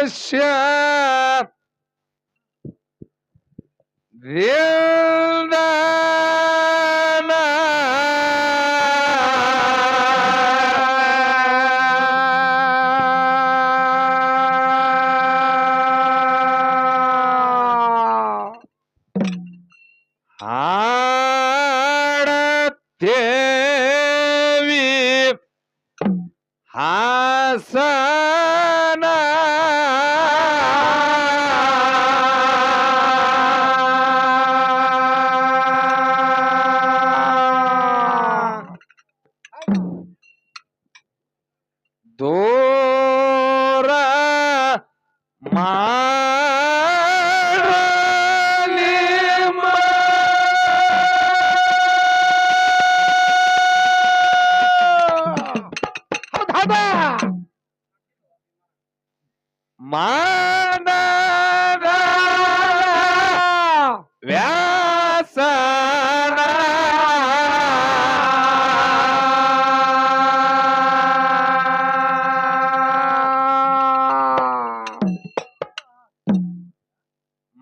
Russia. Build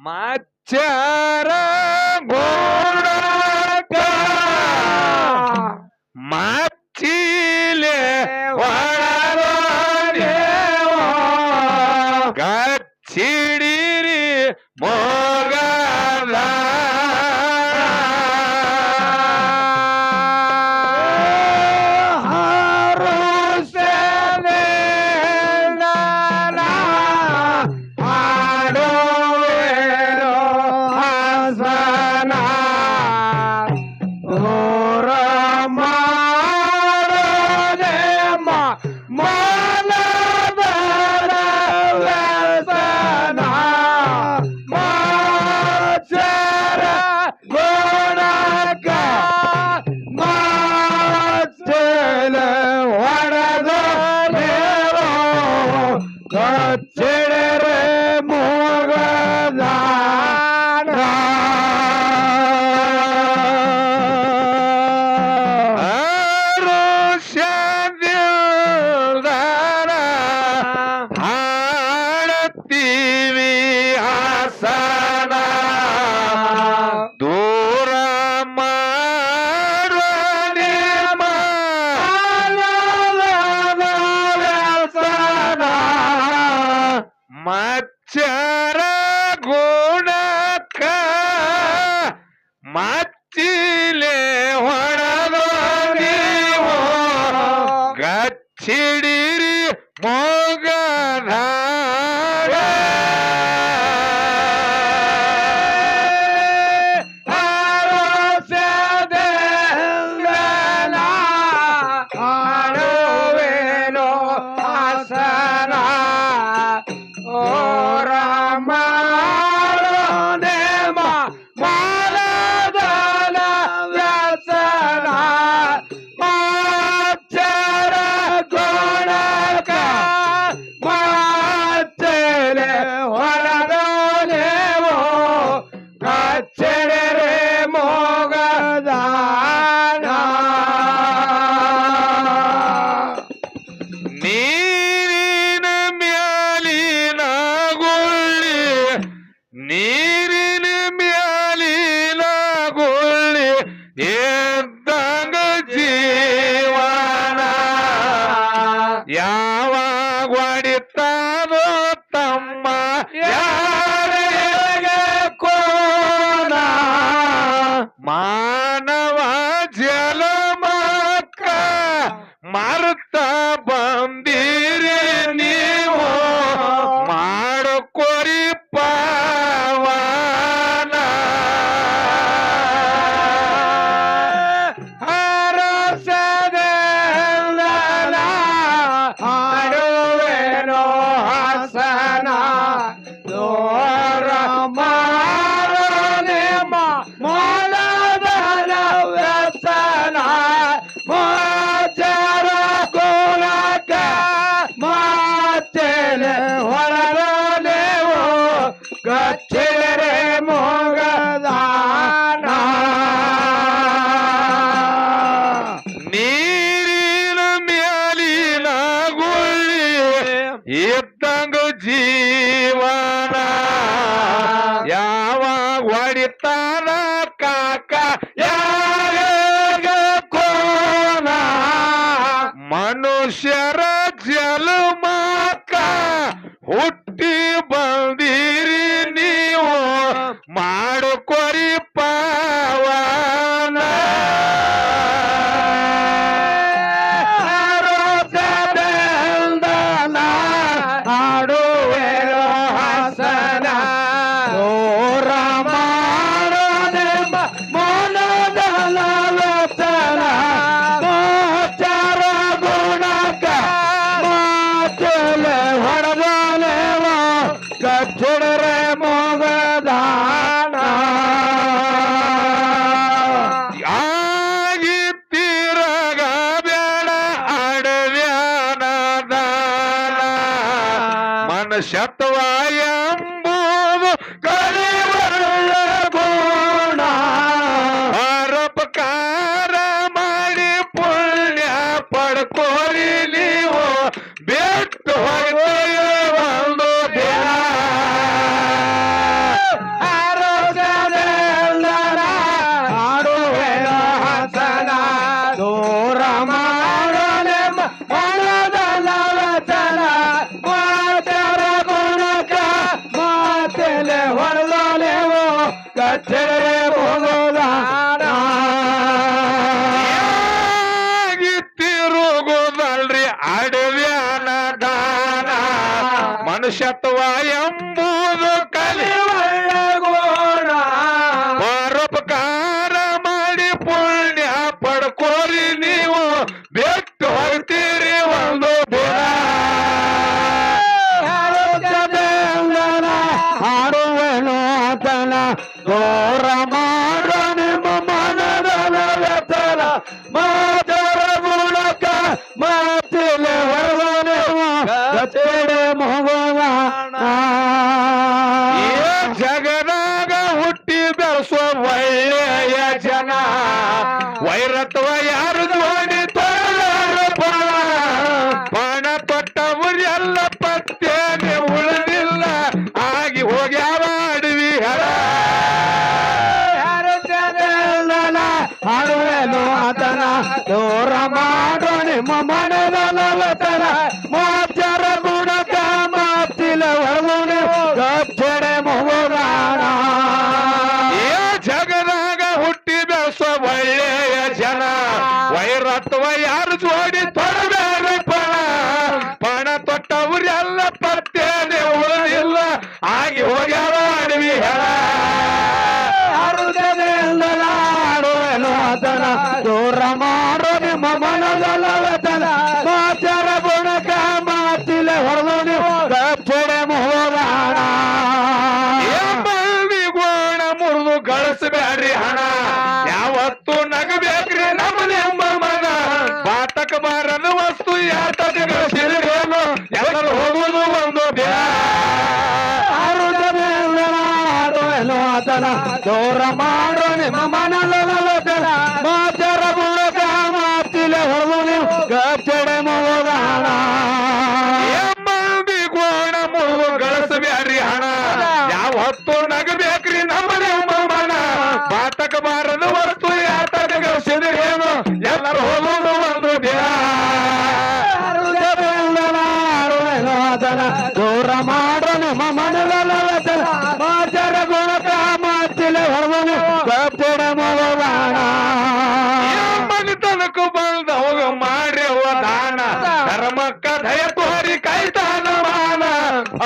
ಮಚ್ಚರ ಗೋಡಕ. Yeah. Yeah. Doctor. ತೋರಮ ಮನದಲವತರ ಮಾ ಗಳಿಸಬೇಡ್ರಿ ಹಣ. ಯಾವತ್ತು ನಗಬೇಕ್ರಿ ನಮ್ಮನೆ ಎಂಬ ಮನ ಬಾತಕ ಬಾರದ ವಸ್ತು ಯಾತಕಗಳ ಸಿರಿಗೇನು ಎಲ್ಲರೂ ಹೋಗುವುದು ಒಂದು ದೂರ ಮಾಡ. ವಚನ ದೂರ ಮಾಡ್ರ ನಮ್ಮ ಮನಗಳ ವಚನ ಮಾಜರ ಗುಣಕ ಮಾತಿಲೆ ಹೊರವನು ಕಪ್ಪುಡ ಮಗವಾಣ ಮನಿತನಕ್ಕೂ ಬಂದ ಹೋಗ ಮಾಡ್ಯವ ದಾನ. ಧರ್ಮಕ್ಕ ದಯ ತೋರಿ ಕೈತಾನ ಮಾನ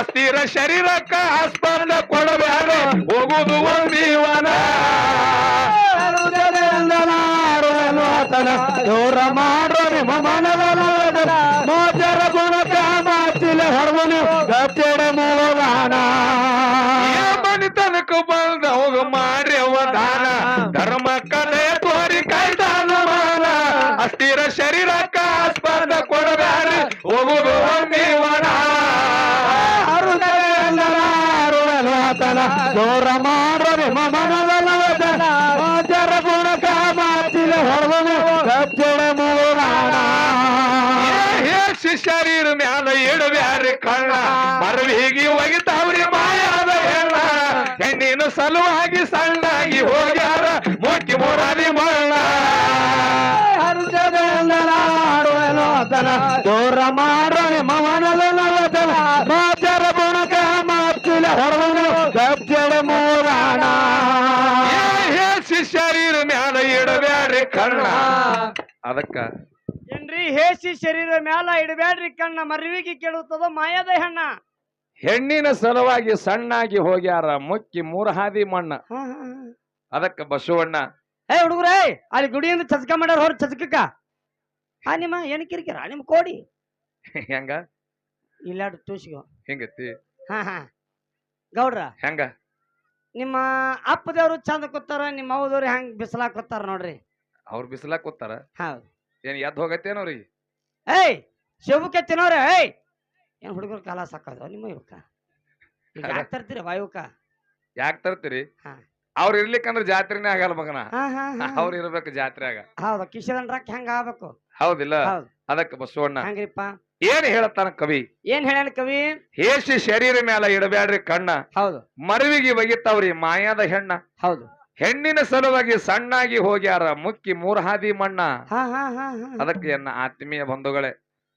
ಅಸ್ಥಿರ ಶರೀರಕ್ಕ ಆಸ್ಪದ ಕೊಡಬ್ಯಾರ ಹೋಗುದು ಒಂದೀವನ. ದೂರ ಮಾಡ್ರ ನಿಮ್ಮ ಮನಗಳ ವಚನ ಮಾಜರ ಗುಣಕ ಹೊಡೆದನು ಗಪ್ಪೆಡೆ ಮೂಲವಾನ. ಮನಿ ತನಕ ಬಂದ ಹೋಗ ಮಾಡಿ ಅವಧಾನ ಧರ್ಮ ಕಲೆ ತೋರಿ ಕೈದಾನ ಮಾನ. ಅಸ್ಥಿರ ಶರೀರಕ್ಕ ಸ್ಪರ್ಧ ಕೊಡಬೇಡ. ಹೋಗುದು ನೀವನ ಅರುಣಲ್ಲ ಅರುಣಲ್ವಾತನ ಗೌರಮ್ಮ ಯಾರಿ ಕಣ್ಣ? ಮರವಿಗಿ ಒಗಿತಾವ್ರಿ ಮಾಯಾದ ಹೆಣ್ಣ. ಹೆಣ್ಣಿನ ಸಲುವಾಗಿ ಸಣ್ಣಾಗಿ ಹೋಗ್ಯಾರ. ಮುಟ್ಟಿ ಮೂರಾರಿ ಮಣ್ಣ. ದೂರ ಮಾಡೋಣೆ ಮವನದ ನವದನ ಮಾಚರ ಬುಣಕ ಮಾತಿಲ ಹೊರವನು ಗಬ್ಜಡ ಮೂರಾಣ. ಶಿಷ್ಯರಿನ ಮ್ಯಾಲ ಇಡಬ್ಯಾಡ್ರಿ ಕಣ್ಣ. ಅದಕ್ಕ ಹೇಸಿ ಶರೀರ ಮ್ಯಾಲ ಇಡಬೇಡ್ರಿ ಕಣ್ಣ ಮರಿವಿಗೆ ಕೇಳುತ್ತದ ಮಾಯದ ಹೆಣ್ಣ. ಹೆಣ್ಣಿನ ಸಲುವಾಗಿ ಸಣ್ಣಾಗಿ ಹೋಗ್ಯಾರ ಮುಕ್ಕಿ ಮೂರ್ ಹಾದಿ ಮಣ್ಣ ಅದಕ್ಕ ಬಸವಣ್ಣ ಏ ಹುಡುಗ್ರೇ ಅಲ್ಲಿ ಗುಡಿಯಿಂದ ಚಸ್ಕ ಮಾಡ್ಯಾರ ಹೊರ ಚಸ್ಕಕ್ಕ. ಹಾ ನಿಮ್ಮ ಏನ್ ಕಿರಿಕಿರ ನಿಮ್ ಕೋಡಿ. ಹೆಂಗ? ಇಲ್ಲ ತೂಸಿಗೋ ಹೆಂಗತಿ? ಹಾ ಹಾ. ಗೌಡ್ರ ಹೆಂಗ? ನಿಮ್ಮ ಅಪ್ಪದವ್ರು ಚಂದ ಕೂತಾರ ನಿಮ್ಮ ಅವ್ದವ್ರು ಹೆಂಗ್ ಬಿಸಿಲಾಕ್ ಕೂತಾರ ನೋಡ್ರಿ. ಅವ್ರು ಬಿಸಿಲಾಕ್ ಕೂತಾರ? ಹೌದ್. ಏನ್ ಎದ್ ರೀ? ಏಯ್ ಶಿವಕ್ಕೆ ತಿನ್ನೋರೆ ಏಯ್. ಏನ್ ಹುಡುಗರು ಕಾಲ ಸಾಕೋದು ನಿಮ್ಮ ಇವಕ್ಕ ಈಗ ಯಾಕ್ ತರ್ತೀರಿ ವಾಯುಕ ಯಾಕೆ ತರ್ತೀರಿ? ಹಾ. ಅವ್ರ ಇರ್ಲಿಕ್ಕಂದ್ರ ಜಾತ್ರೆನೇ ಆಗಲ್ಲ ಮಗನ. ಹಾ ಹಾ ಹಾ ಅವ್ರ ಇರ್ಬೇಕು ಜಾತ್ರೆಯಾಗ ಹೌದು ಕಿಶದನ್ ರೊಕ್ಕ ಹೆಂಗ ಆಗ್ಬೇಕು? ಹೌದಿಲ್ಲ. ಅದಕ್ಕೆ ಅದಕ್ಕ ಬಸವಣ್ಣ ಹಂಗ್ರಿಪ್ಪ? ಏನ್ ಹೇಳತ್ತಾನ ಕವಿ? ಏನ್ ಹೇಳ್ಯಾನ ಕವಿ? ಹೇಸಿ ಶರೀರ ಮ್ಯಾಲ ಇಡಬ್ಯಾಡ್ರಿ ಕಣ್ಣ. ಹೌದು. ಮರವಿಗೆ ಬಗಿತಾವ್ರಿ ಮಾಯಾದ ಹೆಣ್ಣ. ಹೌದು. ಹೆಣ್ಣಿನ ಸಲುವಾಗಿ ಸಣ್ಣಾಗಿ ಹೋಗ್ಯಾರ ಮುಕ್ಕಿ ಮೂರ್ ಹಾದಿ ಮಣ್ಣ ಅದಕ್ಕೆ ಎನ್ನ ಆತ್ಮೀಯ ಬಂಧುಗಳೇ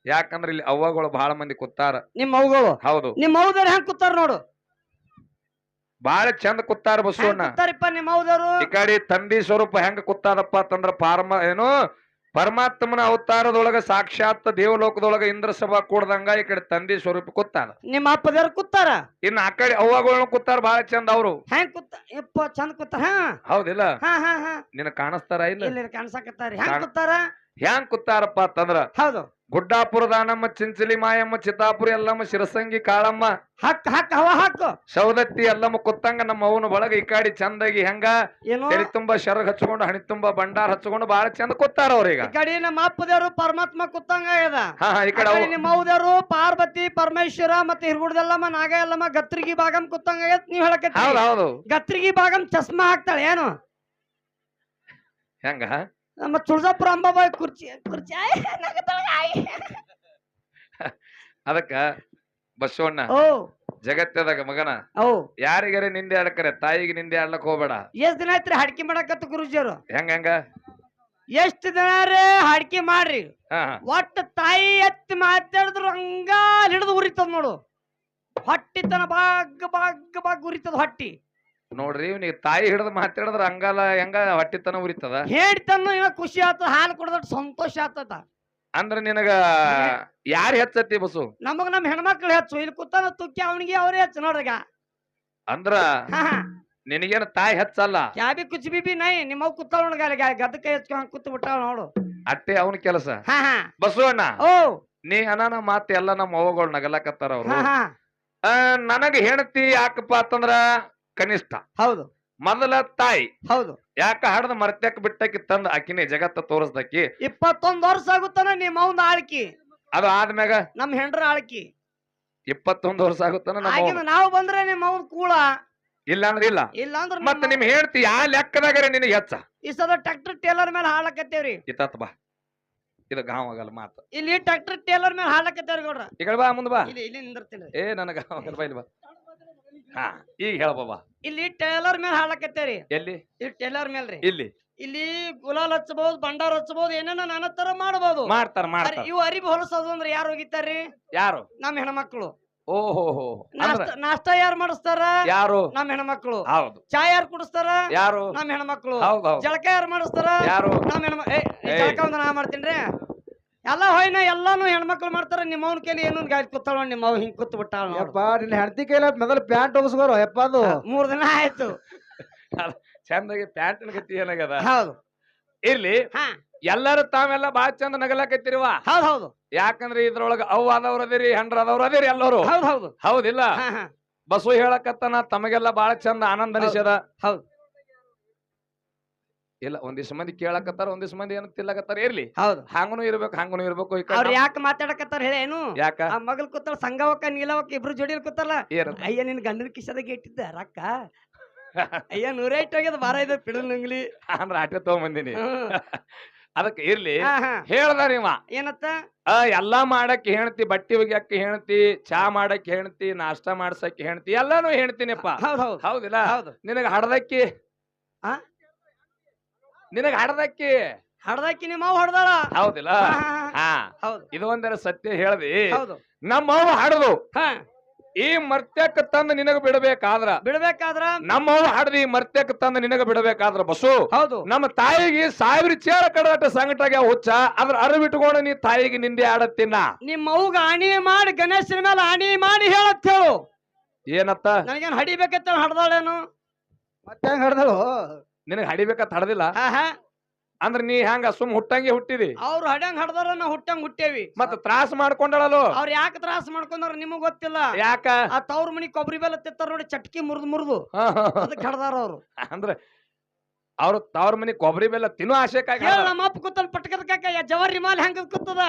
ಯಾಕಂದ್ರೆ ಇಲ್ಲಿ ಅವ್ವಗಳು ಬಹಳ ಮಂದಿ ಕೂತಾರ. ನಿಮ್ಮ ಅವ್ಗಳು ಹೌದು. ನಿಮ್ಮ ಅವ್ದವ್ರು ಹೆಂಗ್ ಕೂತಾರ ನೋಡು? ಬಹಳ ಚಂದ ಕೂತಾರ ಬಸವಣ್ಣ. ನಿಮ್ಮ ಅವ್ದವ್ರು ಈ ಕಡೆ ತಂದಿ ಸ್ವರೂಪ ಹೆಂಗ ಕೂತಾರಪ್ಪ ಅಂತಂದ್ರ ಪಾರಮ ಏನು ಪರಮಾತ್ಮನ ಅವತಾರದೊಳಗ ಸಾಕ್ಷಾತ್ ದೇವಲೋಕದೊಳಗ ಇಂದ್ರ ಸಭಾ ಕೂಡದಂಗ ಈ ಕಡೆ ತಂದಿ ಸ್ವರೂಪ ಕೂತಾರ ನಿಮ್ಮ ಅಪ್ಪದವ್ರು ಕೂತಾರ? ಇನ್ನು ಆ ಕಡೆ ಅವ್ವಗಳನ್ನ ಕೂತಾರ ಬಹಳ ಚಂದ ಅವರು. ಹೆಂಗ್ ಕೂತ ಯಪ್ಪ ಚಂದ ಕೂತಾರ ಹೌದಿಲ್ಲ? ಹಾ ಹಾ ಹಾ. ನಿನ್ನ ಕಾಣಿಸ್ತಾರ ಇಲ್ಲ? ಕಾಣ್ಸಾಕತ್ತಾರ. ಹೆಂಗ್ ಕೂತಾರ? ಹ್ಯಾಂಗ್ ಕೂತಾರಪ್ಪ ಅಂತಂದ್ರ ಹೌದು. ಗುಡ್ಡಾಪುರ ದಾನಮ್ಮ ಚಿಂಚಲಿ ಮಾಯಮ್ಮ ಚಿತ್ತಾಪುರ ಎಲ್ಲಮ್ಮ ಶಿರಸಂಗಿ ಕಾಳಮ್ಮ ಹಕ್ ಹಕ್ ಹವ ಹಕ್ ಸೌದತ್ತಿ ಎಲ್ಲಮ್ಮ ಕುತ್ತಂಗ ನಮ್ಮ ಅವನ ಒಳಗ ಈ ಕಾಡಿ ಚಂದಾಗಿ ಹೆಂಗ ಏನು? ತುಂಬಾ ಶರಗ್ ಹಚ್ಕೊಂಡು ಹಣಿ ತುಂಬಾ ಭಂಡಾರ ಹಚ್ಕೊಂಡು ಬಹಳ ಚಂದ ಕೂತಾರ ಅವ್ರೀಗ ಈ ಕಡೆ ನಮ್ಮ ಅಪ್ಪದೇವ್ರು ಪರಮಾತ್ಮ ಕುತ್ತಂಗ ಇದ ಹಾ ಹಾ ಈ ಆ ಕಡೆ ನಿಮ್ಮ ಪಾರ್ವತಿ ಪರಮೇಶ್ವರ ಮತ್ತೆ ಹಿರುಗುಡ್ದಲ್ಲಮ್ಮ ನಾಗ ಎಲ್ಲಮ್ಮ ಗತ್ರಿಗಿ ಭಾಗಂ ಕುತ್ತಂಗ ಐತ್ ನೀವ್ ಹೌದು ಹೇಳಕತ್ತಿ ಹೌದು. ಗತ್ರಿಗಿ ಭಾಗಂ ಚಸ್ಮಾ ಹಾಕ್ತಾಳೆ ಏನು? ಹೆಂಗ? ನಮ್ಮ ತುಳಜಾಪುರ ಅಂಬಾಬಾಯಿ ಕುರ್ಚಿ ಕುರ್ಚಿ. ಅದಕ್ಕ ಬಸವಣ್ಣ ಓ. ಜಗತ್ತದಾಗ ಮಗನ ಓ. ಯಾರಿಗಾರ ನಿಂದೆ ಆಡಕರೆ ತಾಯಿಗೆ ನಿಂದೆ ಆಡ್ಲಕ್ ಹೋಗ್ಬೇಡ. ಎಷ್ಟ್ ದಿನ ಆಯ್ತ್ರಿ ಹಡ್ಕಿ ಮಾಡಕತ್ತ ಗುರುಜಿಯವರು? ಹೆಂಗ ಹೆಂಗ? ಎಷ್ಟ್ ದಿನ ರೀ ಹಡ್ಕಿ ಮಾಡ್ರಿ? ಹಾ ಹಾ. ಒಟ್ಟ ತಾಯಿ ಎತ್ತಿ ಮಾತಾಡಿದ್ರು ಹಂಗ ಹಿಡಿದು ಉರಿತದ ನೋಡು. ಹೊಟ್ಟಿತನ ಬಾಗ್ ಬಾಗ್ ಬಾಗ್ ಉರಿತದ ಹೊಟ್ಟಿ. ನೋಡ್ರಿ ಇವ್ನಿಗೆ ತಾಯಿ ಹಿಡಿದು ಮಾತಾಡಿದ್ರ ಹಂಗಲ್ಲ ಹೆಂಗ ಹೊಟ್ಟಿತನ ಉರಿತದ? ಹೇಳ್ತನ ಇವ ಖುಷಿ ಆತ ಹಾಲು ಕುಡ್ದಟ್ ಸಂತೋಷ ಆತದ. ಅಂದ್ರ ನಿನಗ ಯಾರ್ ಹೆಚ್ಚತಿ ಬಸು? ನಮಗ ನಮ್ ಹೆಣ್ಮಕ್ಳು ಹೆಚ್ಚು ಇಲ್ಲಿ ಕೂತಾನ ತುಕ್ಕಿ ಅವನಿಗೆ ಅವ್ರೇ ಹೆಚ್ಚು ನೋಡ್ರಿಗ. ಅಂದ್ರ ನಿನಗೇನ ತಾಯಿ ಹೆಚ್ಚಲ್ಲ? ಕ್ಯಾಬಿ ಕುಚ್ ಬಿಬಿ ನೈ ನಿಮ್ಮ ಕುತ್ತ ನೋಡ್ಗ ಗದ್ದಕ್ಕೆ ಹೆಚ್ಚು ಕುತ್ತು ಬಿಟ್ಟಾಳ ನೋಡು. ಅಟ್ಟೆ ಅವನ ಕೆಲಸ? ಹಾ ಅಣ್ಣ ಓ. ನೀ ಅನ್ನ ಮಾತು ಎಲ್ಲ ನಮ್ಮ ಅವ್ವಗಳು ನಗಲಕತ್ತಾರ ಅವ್ರು. ನನಗ ಹೆಣತಿ ಯಾಕಪ್ಪ ಅಂತಂದ್ರ ಕನಿಷ್ಠ. ಹೌದು. ಮೊದಲ ತಾಯಿ. ಹೌದು. ಯಾಕ ಹಡದ ಮರ್ತ್ಯಾಕ ಬಿಟ್ಟಕ್ಕೆ ತಂದ ಆಕಿನೇ ಜಗತ್ತ ತೋರಿಸ್ದಕ್ಕಿ ಇಪ್ಪತ್ತೊಂದ್ ವರ್ಷ ಆಗುತ್ತಾನ ನಿಮ್ಮ ಅವ್ನ ಆಳ್ಕಿ. ಅದು ಆದ್ಮ್ಯಾಗ? ನಮ್ ಹೆಂಡ್ರ ಆಳ್ಕಿ. ಇಪ್ಪತ್ತೊಂದು ವರ್ಷ ಆಗುತ್ತಾನ ಆಗಿನ. ನಾವು ಬಂದ್ರೆ ನಿಮ್ಮ ಅವ್ನ ಕೂಳ. ಇಲ್ಲ ಅಂದ್ರೆ ಇಲ್ಲ ಇಲ್ಲ ಅಂದ್ರೆ ಮತ್ತೆ ನಿಮ್ ಹೇಳ್ತಿ ಯಾ ಲೆಕ್ಕದಾಗರೆ ನಿನಗೆ ಹೆಚ್ಚ? ಈ ಸದ ಟ್ರ್ಯಾಕ್ಟರ್ ಟೇಲರ್ ಮೇಲೆ ಹಾಳಕತ್ತೇವ್ರಿ ಇತ್ತ ಬಾ. ಇದು ಗಾಂವ್ ಆಗಲ್ಲ ಮಾತು. ಇಲ್ಲಿ ಟ್ರ್ಯಾಕ್ಟರ್ ಟೇಲರ್ ಮೇಲೆ ಹಾಳಕತ್ತೇವ್ರಿ ನೋಡ್ರಿ ಈಗ ಬಾ ಮುಂದ್ ಬಾ. ಇಲ್ಲಿ ಇಲ್ಲಿ ನಿಂದಿರ್ತೀನಿ. ಏ ನನಗ ಆಗಲ್ಲ ಬಾ ಇಲ್ಲಿ ಬಾ. ಹಾ ಈಗ ಹೇಳ ಬಾಬಾ ಇಲ್ಲಿ ಟೇಲರ್ ಮೇಲೆ ಹಾಳಕತ್ತೇವ್ರಿ ಎಲ್ಲಿ? ಇಲ್ಲಿ ಟೇಲರ್ ಮೇಲ್ರಿ. ಇಲ್ಲಿ. ಇಲ್ಲಿ ಗುಲಾಲ್ ಹಚ್ಚಬಹುದು ಭಂಡಾರ ಹಚ್ಚಬಹುದು ಏನೇನೋ ನಾನಾ ತರ ಮಾಡಬಹುದು ಮಾಡ್ತಾರ ಮಾಡ್ತಾರ. ಇವು ಅರಿಬಿ ಹೊಲಸೋದು ಅಂದ್ರೆ ಯಾರು ಹೋಗಿತ್ತಾರ್ರಿ? ಯಾರು? ನಮ್ ಹೆಣ್ಮಕ್ಳು. ಓಹೋ ನಾಷ್ಟ ಯಾರು ಮಾಡಿಸ್ತಾರ? ಯಾರು? ನಮ್ ಹೆಣ್ಮಕ್ಳು. ಹೌದು. ಚಾ ಯಾರು ಕುಡಿಸ್ತಾರ? ಯಾರು? ನಮ್ ಹೆಣ್ಮಕ್ಳು. ಜಳಕ ಯಾರು ಮಾಡಿಸ್ತಾರ? ಯಾರು? ನಮ್ಮ ಹೆಣ್ಮ ಏ ಜಳಕ ಒಂದು ನಾ ಮಾಡ್ತೀನ್ರಿ ಎಲ್ಲ ಹೋಯ್ನ ಎಲ್ಲಾನು ಹೆಣ್ಮಕ್ಳು ಮಾಡ್ತಾರ ನಿಮ್ಮ ಅವ್ನ ಕೈಲಿ ಏನೋ ಗಾಡಿ ಕೂತಾಳ ನಿಮ್ಮ ಅವ್ ಹಿಂಗ್ ಕೂತ್ ಬಿಟ್ಟಾಳ. ಯಪ್ಪ ನಿನ್ನ ಹೆಂಡತಿ ಕೈಲ ಮೊದಲ ಪ್ಯಾಂಟ್ ಹೋಗಿಸ್ಕೋರು ಯಪ್ಪ ಅದು. ಮೂರ್ ದಿನ ಆಯ್ತು. ಚಂದಾಗಿ ಪ್ಯಾಂಟ್ ಗತಿ ಏನಾಗ್ಯದ? ಹೌದು. ಇರ್ಲಿ ಎಲ್ಲರೂ ಎಲ್ಲಾರು ತಾವೆಲ್ಲ ಬಾ ಚಂದ ನಗಲಾಕತ್ತಿರುವ ಹೌದ್ ಹೌದು. ಯಾಕಂದ್ರೆ ಇದ್ರೊಳಗ ಅವ್ ಆದವ್ರ ಅದಿರಿ ಹೆಂಡ್ರ ಆದವ್ರ ಅದಿರಿ ಎಲ್ಲರೂ. ಹೌದ್ ಹೌದು. ಹೌದಿಲ್ಲ? ಹಾ ಹಾ. ಬಸು ಹೇಳಕತ್ತನ ತಮಗೆಲ್ಲ ಬಾಳ ಚಂದ ಆನಂದ ಅನಿಸ್ಯದ? ಹೌದ್. ಇಲ್ಲ ಒಂದಿಷ್ಟು ಮಂದಿ ಕೇಳಕತ್ತಾರ ಒಂದಿಷ್ಟು ಮಂದಿ ಏನು ತಿಲ್ಲಕತ್ತಾರ ಇರ್ಲಿ. ಹೌದು. ಹಂಗನು ಇರ್ಬೇಕು ಹಂಗನು ಇರ್ಬೇಕು ಈ ಕಡೆ ಅವ್ರ ಯಾಕೆ ಮಾತಾಡಕತ್ತಾರ ಹೇಳೇನು ಯಾಕ? ಆ ಮಗಲ್ ಕೂತಾಳ ಸಂಗವಕ್ಕ ನೀಲವಕ್ಕ ಇಬ್ರು ಜೋಡಿ ಕೂತಲ್ಲ ಏನ್ ಅಯ್ಯ ನಿನ್ ಗಂಡನ ಕಿಶದಾಗ ಇಟ್ಟಿದ್ದ ರೊಕ್ಕ? ಅಯ್ಯ ನೂರ ಇಟ್ಟು ಹೋಗ್ಯದ ಬಾರ ಇದೆ ಪಿಡಲ್ ನಂಗ್ಲಿ. ಅಂದ್ರ ಆಟ ತಗೊಂಬಂದಿನಿ. ಅದಕ್ಕೆ ಇರ್ಲಿ. ಹೇಳ್ದ ನೀವ ಏನತ್ತ? ಎಲ್ಲಾ ಮಾಡಕ್ ಹೇಳ್ತಿ ಬಟ್ಟಿ ಒಗ್ಯಾಕ ಹೇಳ್ತಿ ಚಾ ಮಾಡಕ್ ಹೇಳ್ತಿ ನಾಷ್ಟಾ ಮಾಡ್ಸಕ್ ಹೇಳ್ತಿ ಎಲ್ಲಾನು ಹೇಳ್ತೀನಿಪ್ಪ ಹೌದ್ ಹೌದ್. ಹೌದಿಲ್ಲ? ಹೌದು. ನಿನಗ ಹಡದಕ್ಕಿ? ಆ? ನಿನಗ ಹಡದಕ್ಕಿ ಹಡ್ದಾಕಿ ನಿಮ್ಮ ಅವ್ ಹೊಡ್ದಾಳ? ಹೌದಿಲ್ಲ? ಹಾ, ಹೌದು. ಇದು ಒಂದರ ಸತ್ಯ ಹೇಳದಿ. ಹೌದು. ನಮ್ಮವ್ವ ಹಡದು. ಹಾ. ಈ ಮರ್ತ್ಯಕ್ ತಂದ ನಿನಗ ಬಿಡಬೇಕಾದ್ರ? ಬಿಡ್ಬೇಕಾದ್ರ? ನಮ್ಮವ್ವ ಹಡದಿ ಮರ್ತ್ಯಕ್ ತಂದ ನಿನಗ ಬಿಡಬೇಕಾದ್ರ ಬಸ್ಸು ಹೌದು. ನಮ್ಮ ತಾಯಿಗೆ ಸಾವಿರ ಚೇರ ಕಡದಟ್ಟ ಸಂಗಟಾಗ ಹುಚ್ಚ. ಅದ್ರ ಅರಿವಿಟ್ಕೊಂಡು ನೀ ತಾಯಿಗೆ ನಿಂದೆ ಆಡತ್ತಿನ ನಿಮ್ಮ ಅವ್ಗ ಆಣಿ ಮಾಡಿ ಗಣೇಶನ ಮೇಲೆ ಆಣಿ ಮಾಡಿ ಹೇಳತ್ ಹೇಳು. ಏನತ್ತ? ನನಗೇನ್ ಹಡಿಬೇಕತ್ತ ಹಡ್ದಾಳೇನು? ಮತ್ತೆ ಹೆಂಗ್ ಹಡ್ದಳು? ನಿನಗ ಹಡಿಬೇಕಂತ ಹಡದಿಲ್ಲ ಹಾ ಹಾ ಅಂದ್ರ ನೀ ಹೆಂಗ ಸುಮ್ ಹುಟ್ಟಂಗೆ ಹುಟ್ಟಿದಿ? ಅವ್ರು ಹಡಂಗ್ ಹಡ್ದಾರ ನಾವು ಹುಟ್ಟಂಗ್ ಹುಟ್ಟೇವಿ. ಮತ್ತ ತ್ರಾಸ ಮಾಡ್ಕೊಂಡಳಲು ಅವ್ರ ಯಾಕೆ ತ್ರಾಸ ಮಾಡ್ಕೊಂಡವ್ರ ನಿಮಗ್ ಗೊತ್ತಿಲ್ಲ? ಯಾಕ? ಆ ತವ್ರ ಮನಿ ಕೊಬ್ಬರಿ ಬೆಲ್ಲ ತಿತ್ತಾರ ನೋಡಿ ಚಟ್ಕಿ ಮುರಿದು ಮುರಿದು. ಅದಕ್ಕೆ ಹಡ್ದಾರ ಅವ್ರು. ಅಂದ್ರ ಅವ್ರ ತವ್ರ ಮನಿ ಕೊಬ್ಬರಿ ಬೆಲ್ಲ ತಿನ್ನೋ ಆಶೆಕ್ಕಾಗಿ ಹೇಳ ನಮ್ಮ ಅಪ್ಪ ಕೂತಲ್ ಪಟ್ಕದ ಕಾಕ ಜವರಿ ಮಾಲ್ ಹೆಂಗ ಕೂತದ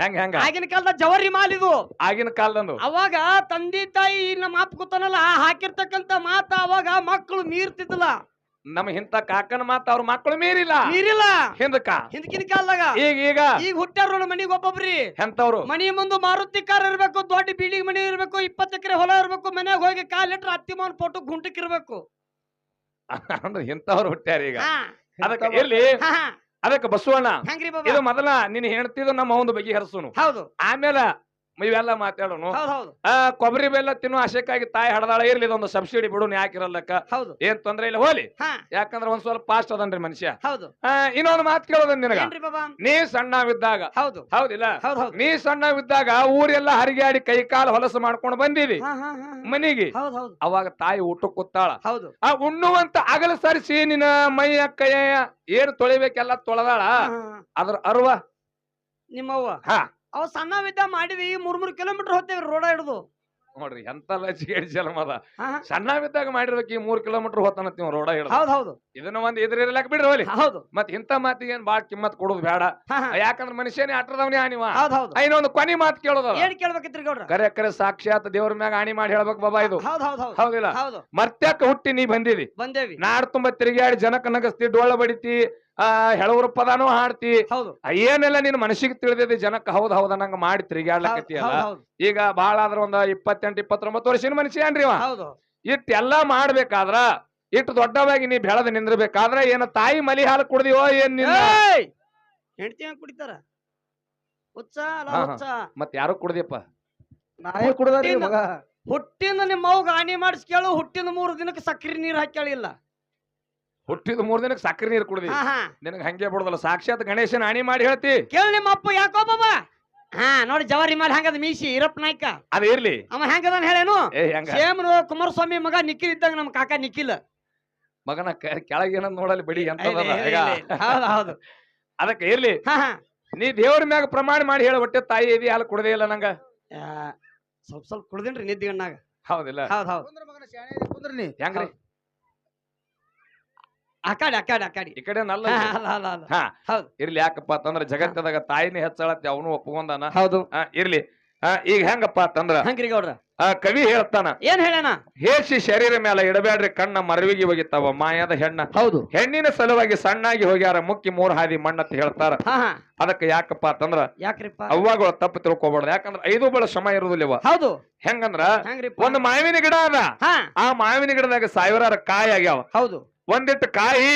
ಹೆಂಗ ಹೆಂಗ? ಆಗಿನ ಕಾಲದ ಜವರಿ ಮಾಲ್ ಇದು. ಆಗಿನ ಕಾಲದಂದು? ಅವಾಗ ತಂದೆ ತಾಯಿ ನಮ್ಮ ಅಪ್ಪ ಕೂತನಲ್ಲ ಹಾಕಿರ್ತಕ್ಕಂತ ಮಾತ ಅವಾಗ ಮಕ್ಕಳು ಮೀರ್ತಿದ್ದಿಲ್ಲ. ನಮ್ಮ ಹಿಂತ ಕಾಕನ ಮಾತ ಅವ್ರ ಮಕ್ಕಳು ಮೀರಿಲ್ಲ. ಮೀರಿಲ್ಲ. ಹಿಂದಕ್ಕ. ಹಿಂದಕಿನ ಕಾಲದಾಗ ಈಗ ಈಗ. ಈಗ ಹುಟ್ಟಾರ ಮನಿಗೆ ಒಬ್ಬೊಬ್ರಿ. ಎಂತವ್ರು ಮನಿ ಮುಂದೆ ಮಾರುತಿ ಕಾರ್ ಇರ್ಬೇಕು ದೊಡ್ಡ ಬಿಲ್ಡಿಂಗ್ ಮನಿ ಇರ್ಬೇಕು ಇಪ್ಪತ್ತು ಎಕರೆ ಹೊಲ ಇರ್ಬೇಕು ಮನ್ಯಾಗ ಹೋಗಿ ಕಾಲಿಟ್ರ ಅತ್ತಿ ಮಾವನ್ ಫೋಟೋ ಗುಂಟಕ್ ಇರ್ಬೇಕು. ಅಂದ್ರೆ ಇಂತವ್ರು ಹುಟ್ಟ್ಯಾರ ಈಗ. ಅದಕ್ಕೆ ಎಲ್ಲಿ. ಅದಕ್ಕೆ ಬಸವಣ್ಣ ಇದು ಮೊದಲ ನೀನ್ ಹೇಳ್ತಿದ್ದು ನಮ್ಮ ಒಂದು ಬಗ್ಗೆ ಹರಸುನು ಹೌದು. ಆಮೇಲೆ ಇವೆಲ್ಲ ಮಾತಾಡೋನು. ಹೌದು ಹೌದು ಆ ಕೊಬ್ಬರಿ ಬೆಲ್ಲ ತಿನ್ನೋ ಆಶಕ್ಕಾಗಿ ತಾಯಿ ಹಡದಾಳ ಇರ್ಲಿ ಇದೊಂದು ಸಬ್ಸಿಡಿ ಬಿಡು ಯಾಕಿರಲ್ಲಕ್ಕ ಹೌದು. ಏನ್ ತೊಂದ್ರೆ ಇಲ್ಲ ಹೋಲಿ ಯಾಕಂದ್ರೆ ಒಂದ್ ಸ್ವಲ್ಪ ಫಾಸ್ಟ್ ಅದನ್ರಿ ಮನುಷ್ಯ. ಹೌದು. ಇನ್ನೊಂದು ಮಾತು ಕೇಳೋದ ನಿನಗ. ನೀ ಸಣ್ಣ ನೀ ಸಣ್ಣವಿದ್ದಾಗ. ಹೌದು. ಹೌದಿಲ್ಲ? ನೀ ಸಣ್ಣ ಸಣ್ಣವಿದ್ದಾಗ ಊರೆಲ್ಲ ಹರಿಗಾಡಿ ಕೈ ಕಾಲು ಹೊಲಸು ಮಾಡ್ಕೊಂಡು ಬಂದಿದಿ. ಮನೆಗೆ. ಅವಾಗ ತಾಯಿ ಊಟ ಕೂತಾಳ. ಹೌದು. ಆ ಉಣ್ಣುವಂತ ಅಗಲ ಸರಿಸಿ ನಿನ್ನ ಮೈಯ ಕೈಯ ಏನು ತೊಳಿಬೇಕೆಲ್ಲ ತೊಳೆದಾಳ. ಅದ್ರ ಅರ್ವ? ನಿಮ್ಮವ್ವ? ಹಾ. ಅವ್ ಸಣ್ಣವಿದ್ದ ಮಾಡಿವಿ ಮೂರ್ ಮೂರ್ ಕಿಲೋಮೀಟರ್ ಹೋಗ್ತೇವ್ರಿ ರೋಡ ಹಿಡ್ದು. ನೋಡ್ರಿ ಎಂತ ಲಚಿಗೆ ಸಣ್ಣ ಹಾ. ಸಣ್ಣವಿದ್ದಾಗ ಮಾಡಿರ್ಬೇಕು ಈ ಮೂರ್ ಕಿಲೋಮೀಟರ್ ಹೋತಾನತ್ತೀವ್ ರೋಡ ಹಿಡ್ದು. ಹೌದು ಹೌದು. ಇದನ್ನ ಒಂದ್ ಇದ್ರ ಇರ್ಲಾಕ ಬಿಡ್ರಿ ಹೋಲಿ ಹೌದು. ಮತ್ ಇಂತ ಮಾತಿಗೆ ಏನ್ ಬಾಳ್ ಕಿಮ್ಮತ್ ಕೊಡೋದು ಬೇಡ ಹಾ, ಹಾ. ಯಾಕಂದ್ರ ಮನುಷ್ಯನೇ ಆಟದವನಿ ಆನಿವ ಹೌದು ಹೌದು. ಇನ್ನೊಂದು ಕೊನಿ ಮಾತು ಕೇಳೋದ ಏನ್ ಕೇಳ್ಬೇಕಿತ್ರಿ ಗೌಡ್ರ? ಕರೆ ಕರೆ ಸಾಕ್ಷಾತ್ ದೇವ್ರ ಮ್ಯಾಗ ಆಣಿ ಮಾಡಿ ಹೇಳ್ಬೇಕು ಬಾಬಾ ಇದು. ಹೌದು ಹೌದು ಹೌದು. ಹೌದಿಲ್ಲ? ಹೌದು. ಮರ್ತ್ಯಾಕ ಹುಟ್ಟಿ ನೀ ಬಂದಿದಿ. ಬಂದೇವಿ. ನಾಡ್ ತುಂಬಾ ತಿರುಗಾಡಿ ಜನಕ ನಗಸ್ತಿ ಡೋಳ ಬಡಿತಿ ಆ ಹೆಳವ್ರ ಪದಾನು ಹಾಡ್ತಿ. ಹೌದು. ಏನೆಲ್ಲ ನಿನ್ ಮನಸ್ಸಿಗೆ ತಿಳಿದಿದೆ ಜನಕ್ಕ. ಹೌದ್ ಹೌದ ನಂಗ ಮಾಡಿ ತಿರುಗಾಡ್ಲಕತ್ತಿಯಲ್ಲ ಹೌದು ಹೌದು. ಈಗ ಬಾಳ ಆದ್ರ ಒಂದ್ ಇಪ್ಪತ್ತೆಂಟು ಇಪ್ಪತ್ತೊಂಬತ್ತು ವರ್ಷಿನ ಮನುಷ್ಯ ಏನ್ರಿ ಹೌದು. ಇಟ್ ಎಲ್ಲಾ ಮಾಡ್ಬೇಕಾದ್ರ ಇಟ್ಟು ದೊಡ್ಡವಾಗಿ ನೀ ಬೆಳೆದ ನಿಂದ್ರಬೇಕಾದ್ರ ಏನ ತಾಯಿ ಮಲಿ ಹಾಲು ಕುಡ್ದಿವೋ ಏನ್ ನಿನ್ನ? ಏಯ್! ಹೆಂಡ್ತಿ ಹೆಂಗ್ ಕುಡಿತಾರ? ಹುಚ್ಚ ಅಲ್ಲ ಹಾ, ಹಾ. ಹುಚ್ಚ. ಮತ್ ಯಾರು ಕುಡ್ದಿಪ್ಪ ನಾನೇ ಕುಡ್ದಾರಿ ಮಗ ಹುಟ್ಟಿಂದ ನಿಮ್ಮ ಅವ್ಗ ಹಾನಿ ಮಾಡಿಸ್ಕೇಳು ಹುಟ್ಟಿನ ಮೂರು ದಿನಕ್ಕೆ ಸಕ್ಕರೆ ನೀರು ಹಾಕ್ಯಾಳಿಲ್ಲ ಹುಟ್ಟಿದ ಮೂರ್ ದಿನಕ್ಕೆ ಸಕ್ಕರೆ ನೀರು ಕುಡ್ದಿ. ನಿನಗೆ ಹಾ ನಿನಗ್ ಹಂಗೆ ಬಿಡುದಲ್ಲ. ಸಾಕ್ಷಾತ್ ಗಣೇಶನ ಆಣಿ ಮಾಡಿ ಹೇಳ್ತಿ. ಕೇಳಿ ನಿಮ್ಮ ಅಪ್ಪ ಯಾಕೋ ಬಾಬಾ? ಹಾ ನೋಡಿ ಜವಾರಿ ಮೇಲೆ ಹಂಗದ ಮೀಸಿ ಇರಪ್ಪ ನಾಯ್ಕ. ಅದ ಇರ್ಲಿ. ಅವ ಹೆಂಗದ ಹೇಳೇನು? ಏ ಹೆಂಗ? ಸೇಮ್ ಕುಮಾರಸ್ವಾಮಿ ಮಗ ನಿಖಿಲ್ ಇದ್ದಂಗ ನಮ್ಮ ಕಾಕ ನಿಖಿಲ್. ಮಗನ ಕೆಳಗೇನ ನೋಡಲಿ ಬಿಡಿ ಅಂತ ಈಗ. ಹೌದು ಹೌದು. ಅದಕ್ಕೆ ಇರ್ಲಿ. ಹಾ ಹಾ. ನೀ ದೇವ್ರ ಮ್ಯಾಗ ಪ್ರಮಾಣ ಮಾಡಿ ಹೇಳ ಒಟ್ಟೆ ತಾಯಿ ಇದೆ ಹಾಲು ಕುಡದೇ ಇಲ್ಲ ನಂಗ. ಆ, ಸ್ವಲ್ಪ ಸ್ವಲ್ಪ ಕುಡ್ದಿನ್ರಿ ನಿದ್ದಿ ಗಣ್ಣಾಗ ಹೌದಿಲ್ಲ. ಹೌದ್ ಹೌದ್. ಕುಂದ್ರ ಮಗನ ಶಾಣೆ ಇದೆ, ಕುಂದ್ರ ನೀ ಹೆಂಗ್ರಿ? ಅಕಾಡಿ ಆಕಾಡಿ ಆಕಾಡಿ ಈ ಕಡೆ ನಲ್ಲ ಹಾ, ಅಲ್ಲ ಅಲ್ಲ ಅಲ್ಲ ಹಾ ಹೌದು. ಇರ್ಲಿ ಯಾಕಪ್ಪ ಅಂತಂದ್ರ ಜಗತ್ತದಾಗ ತಾಯಿನೇ ಹೆಚ್ಚಳತ್ತೆ ಅವನು ಒಪ್ಕೊಂಡಾನ. ಹೌದು. ಆ, ಇರ್ಲಿ. ಆ, ಈಗ ಹೆಂಗಪ್ಪ ಅಂತಂದ್ರ ಹಂಗ್ರಿ ಗೌಡ್ರ? ಆ, ಕವಿ ಹೇಳ್ತಾನ ಏನ್ ಹೇಳಣ? ಹೇಸಿ ಶರೀರ ಮೇಲೆ ಇಡಬೇಡ್ರಿ ಕಣ್ಣ ಮರವಿಗೆ ಹೋಗಿತ್ತಾವ ಮಾಯದ ಹೆಣ್ಣ. ಹೌದು. ಹೆಣ್ಣಿನ ಸಲುವಾಗಿ ಸಣ್ಣಾಗಿ ಹೋಗ್ಯಾರ ಮುಕ್ಕಿ ಮೂರ್ ಹಾದಿ ಮಣ್ಣತ್ ಹೇಳ್ತಾರ. ಹಾ ಹಾ. ಅದಕ್ಕೆ ಯಾಕಪ್ಪ ಅಂತಂದ್ರ ಯಾಕ್ರಿಪ್ಪ? ಅವ್ವಾಗಳು ತಪ್ಪು ತಿಳ್ಕೊಬಾರ್ದು ಯಾಕಂದ್ರ ಐದು ಬಳ ಶ್ರಮ ಇರುದಿಲ್ಲ ಇವ. ಹೌದು. ಹೆಂಗಂದ್ರ ಹೆಂಗ್ರಿಪ್ಪ? ಒಂದು ಮಾವಿನ ಗಿಡ ಅದ. ಹಾ. ಆ ಮಾವಿನ ಗಿಡದಾಗ ಸಾವಿರಾರು ಕಾಯಿ ಆಗ್ಯಾವ. ಹೌದು. ಒಂದಿಟ್ಟು ಕಾಯಿ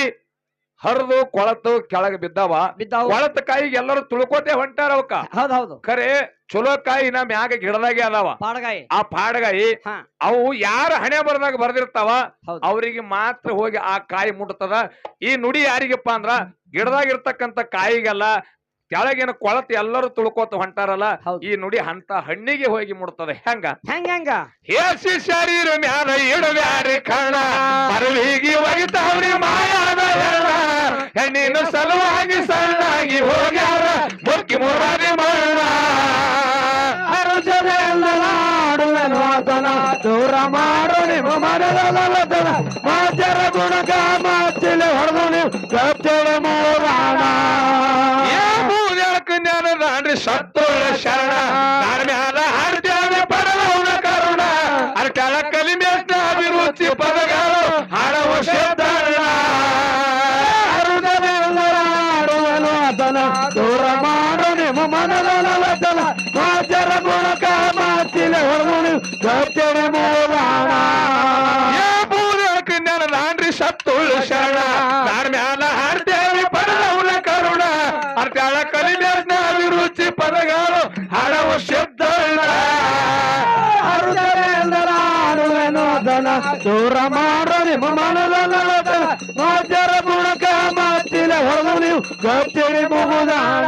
ಹರಿದು ಕೊಳತು ಕೆಳಗೆ ಬಿದ್ದಾವ. ಬಿದ್ದಾವ. ಕೊಳತ ಕಾಯಿಗೆ ಎಲ್ಲರೂ ತುಳ್ಕೋತೆ ಹೊಂಟಾರ ಅವಕ್ಕ. ಹೌದು ಹೌದು ಖರೆ ಚಲೋ ಕಾಯಿ ನಾ ಮ್ಯಾಗ ಗಿಡದಾಗೆ ಅದಾವ. ಪಾಡಗಾಯಿ. ಆ ಪಾಡಗಾಯಿ ಹಾ. ಅವು ಯಾರ ಹಣೆ ಬರದಾಗ ಬರ್ದಿರ್ತಾವ ಹೌದು. ಅವರಿಗೆ ಮಾತ್ರ ಹೋಗಿ ಆ ಕಾಯಿ ಮುಟ್ತದ. ಈ ನುಡಿ ಯಾರಿಗಪ್ಪ ಅಂದ್ರ ಗಿಡದಾಗ ಇರ್ತಕ್ಕಂತ ಕಾಯಿಗೆಲ್ಲ ಕೆಳಗಿನ ಕೊಳತ್ ಎಲ್ಲರೂ ತುಳ್ಕೋತ ಹೊಂಟಾರಲ್ಲ. ಈ ನುಡಿ ಅಂತ ಹಣ್ಣಿಗೆ ಹೋಗಿ ಮುಡ್ತದೆ ಹೆಂಗ? ಹೆಂಗ ಹೆಂಗ? ಹೇಸಿ ಶರೀರ ಮ್ಯಾಲ ಇಡವ್ಯಾರಿ ಕಣ ಮರವಿಗಿ ಒಗಿತಾವ್ರಿ ಮಾಯಾದ ಹೆಣ ಹೆಣ್ಣಿನ ಸಲುವಾಗಿ ಸಣ್ಣಾಗಿ ಹೋಗ್ಯಾರ ಮುಕ್ಕಿ ಮುರಾರಿ ಮರಣ. ದೂರ ಮಾಡು ನಿಮ್ಮ ಮನದಲ್ಲ ಮಾಚರ ಗುಣಗ ಮಾಚಿಲೆ ಹೊಡೆದು ನೀವು ಕತ್ತಲೆ ಮೂರಾಣ. ಸತ್ತೋಣ ಶರಣ. ನಾರ್ಮ್ಯಾಲ ಹಾಡ್ತೇವೆ ಪರಲೌನ ಕರುಣ. ಅರ್ಟ್ಯಾಳ ಕಲಿಮೆಷ್ಟ ಅಭಿರುಚಿ ಪದಗಳು. ಹಾಡವ ಶಬ್ದಣ ದೂರ ಮಾಡು ನಿಮ್ಮ ಮನದಲ್ಲ ಮಾಜರ ಗುಣಕ ಮಾತಿನ ಹೊರಗುಣಿ. ಗೌತಮ ಮೂಲ ಶಬ್ದಗಳ ಹರುದರೆಂದರಾಡುವೆನು ದನ ದೂರ ಮಾಡೋ ನಿಮ್ಮ ಮಾಚರ ಗುಣಕ ಮಾತಿಲೆ ಹೊಡೆದು ನೀವು ಗೊತ್ತಿರಿ ಮುಗುದಾಡ